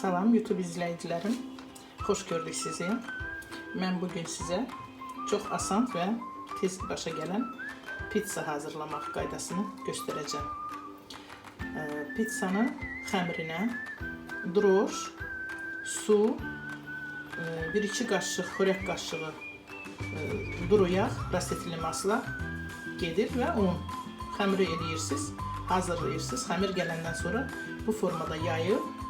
Salam YouTube izləyicilərim. Xoş gördük sizi. Mən bu gün sizə çox asan və tez başa gələn pizza hazırlamaq qaydasını göstərəcəm. Ee, Pizzanın xəmirinə su, 1-2 qaşıq, xörək qaşığı e, duru yağ, rastetinli masla gedir və un. Xəmiri eləyirsiniz, hazırlayırsınız. Xəmir gələndən sonra bu formada yayıb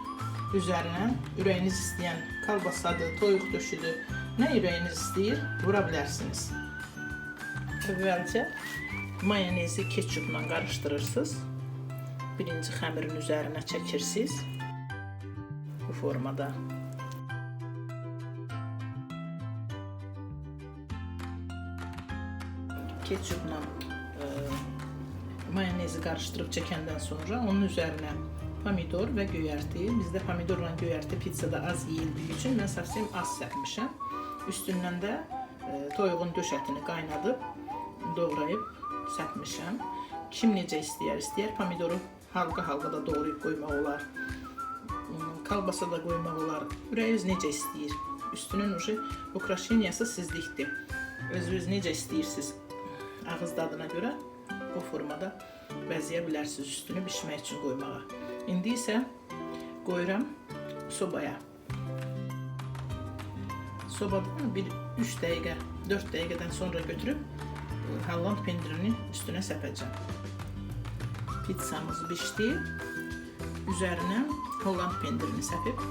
üzərinə ürəyiniz istəyən kalbasadır, toyuq döşüdür, nə ürəyiniz istəyir vura bilərsiniz. Əvvəlcə mayonezi ketçupla qarışdırırsınız. Birinci xəmirin üzərinə çəkirsiniz. Bu formada. Ketçupla e, mayonezi qarışdırıb çəkəndən sonra onun üzərinə pomidor və göyərti. Bizdə pomidorla göyərti pizzada az yeyildiyi üçün mən səfsim az səpmişəm. Üstündən də e, toyuğun döş ətini qaynadıb doğrayıb səpmişəm. Kim necə istəyər, istəyər pomidoru halqa-halqa da doğrayıb qoymaq olar. Hmm, Kalbasa da qoymaq olar. Ürəyiniz necə istəyir. Üstünün ucu ukraşeniyası sizlikdir. Özünüz necə istəyirsiniz ağız dadına görə bu formada bəzəyə bilərsiniz üstünü bişmək üçün qoymağa. İndi isə qoyuram sobaya. Sobada bir 3 dəqiqə, 4 dəqiqədən sonra götürüb e, Holland pendirini üstünə səpəcəm. Pizzamız bişdi. Üzərinə Holland pendirini səpib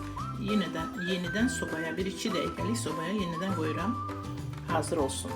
yenidən yenidən sobaya 1-2 dəqiqəlik sobaya yenidən qoyuram. Hazır olsun.